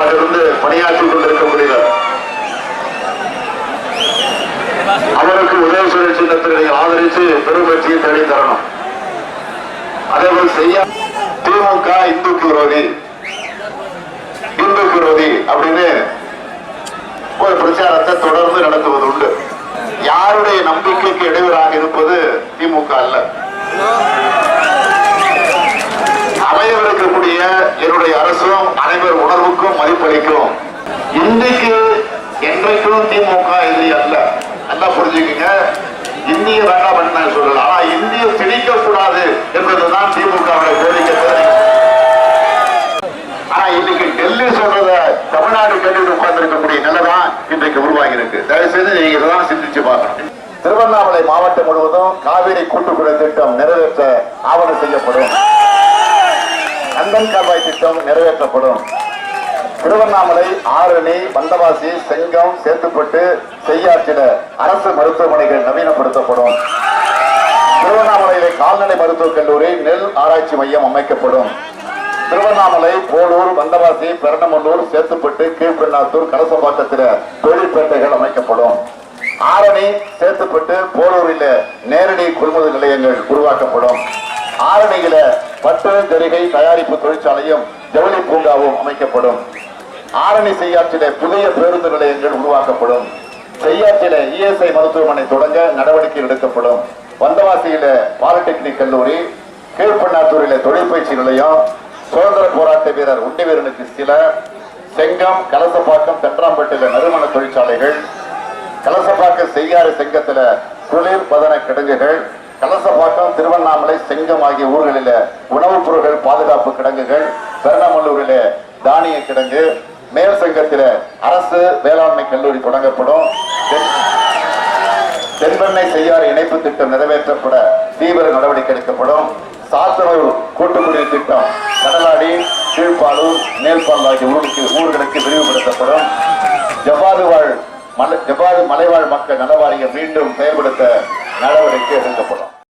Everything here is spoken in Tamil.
அதிலிருந்து பணியாற்றிக் கொண்டிருக்கக்கூடியவர். அவருக்கு உதவி சுழல் சின்னத்தை ஆதரித்து பெருமட்சியை தேடி தரணும் அதேபோல் செய்ய திமுக இந்துக்கு விரோதி. இந்துக்கு விரோதி அப்படின்னு ஒரு பிரச்சாரத்தை தொடர்ந்து நடத்துவது உண்டு. யாருடைய நம்பிக்கைக்கு இடையூறாக இருப்பது திமுக அல்ல. அமையவிருக்கக்கூடிய என்னுடைய அரசும் அனைவரும் உணர்வுக்கும் மதிப்பளிக்கும். இன்றைக்கு என்றைக்கும் திமுக இது அல்ல. நல்லா புரிஞ்சுக்கங்க. இந்திய வேண்டாம் என்ன சொல்லல. ஆனா இந்திய திணிக்க கூடாது என்பதுதான் திமுகவுடைய கோரிக்கை ஆனா இன்னைக்கு டெல்லி சொல்றத தமிழ்நாடு கேட்டு உட்கார்ந்து இருக்கக்கூடிய நிலைதான் இன்றைக்கு உருவாகி இருக்கு தயவு செய்து நீங்க இதெல்லாம் சிந்திச்சு பார்க்கணும். திருவண்ணாமலை மாவட்டம் முழுவதும் காவிரி கூட்டுக்குழு திட்டம் நிறைவேற்ற ஆவணம் செய்யப்படும். கந்தன் கால்வாய் திட்டம் நிறைவேற்றப்படும். திருவண்ணாமலை ஆரணி வந்தவாசி செங்கம் சேத்துப்பட்டு செய்யாற்றில அரசு மருத்துவமனைகள் நவீனப்படுத்தப்படும். திருவண்ணாமலையிலே கால்நடை மருத்துவக் கல்லூரி நெல் ஆராய்ச்சி மையம் அமைக்கப்படும். திருவண்ணாமலை போலூர் வந்தவாசி பெரணமல்லூர் சேத்துப்பட்டு கீழ்பெண்ணாத்தூர் கலசப்பாக்கத்தில் தொழிற்பேட்டைகள் அமைக்கப்படும். ஆரணி சேத்துப்பட்டு போலூரில் நேரடி கொள்முதல் நிலையங்கள் உருவாக்கப்படும். ஆரணியில பட்டு ஜரிகை தயாரிப்பு தொழிற்சாலையும் ஜவுளி பூங்காவும் அமைக்கப்படும். ஆரணி செய்யாற்றிலே புதிய பேருந்து நிலையங்கள் உருவாக்கப்படும். செய்யாற்றிலே இஎஸ்ஐ மருத்துவமனை தொடங்க நடவடிக்கை எடுக்கப்படும். வந்தவாசியில பாலிடெக்னிக் கல்லூரி கீழ்பண்ணாத்தூரில தொழிற்பயிற்சி நிலையம் சுதந்திர போராட்ட வீரர் உண்டிவீரனுக்கு சில செங்கம் கலசப்பாக்கம் தென்றாம்பட்டில நறுமண தொழிற்சாலைகள் கலசப்பாக்கம் செய்யாறு செங்கத்துல குளிர் பதன கிடங்குகள் கலசப்பாக்கம் திருவண்ணாமலை செங்கம் ஆகிய ஊர்களில உணவுப் பொருட்கள் பாதுகாப்பு கிடங்குகள் பெருணமல்லூரில தானிய கிடங்கு மேல் சங்கத்தில் அரசு வேளாண்மை கல்லூரி தொடங்கப்படும். தென்பெண்ணை செய்யாறு இணைப்பு திட்டம் நிறைவேற்றப்பட தீவிர நடவடிக்கை எடுக்கப்படும். சாத்தனூர் கூட்டுக்குடிநீர் திட்டம் கடலாடி கீழ்ப்பாலூர் மேல்பால் ஆகிய ஊருக்கு ஊர்களுக்கு விரிவுபடுத்தப்படும். ஜப்பாது வாழ் மலை ஜப்பாது மலைவாழ் மக்கள் நலவாரியம் மீண்டும் செயல்படுத்த நடவடிக்கை எடுக்கப்படும்.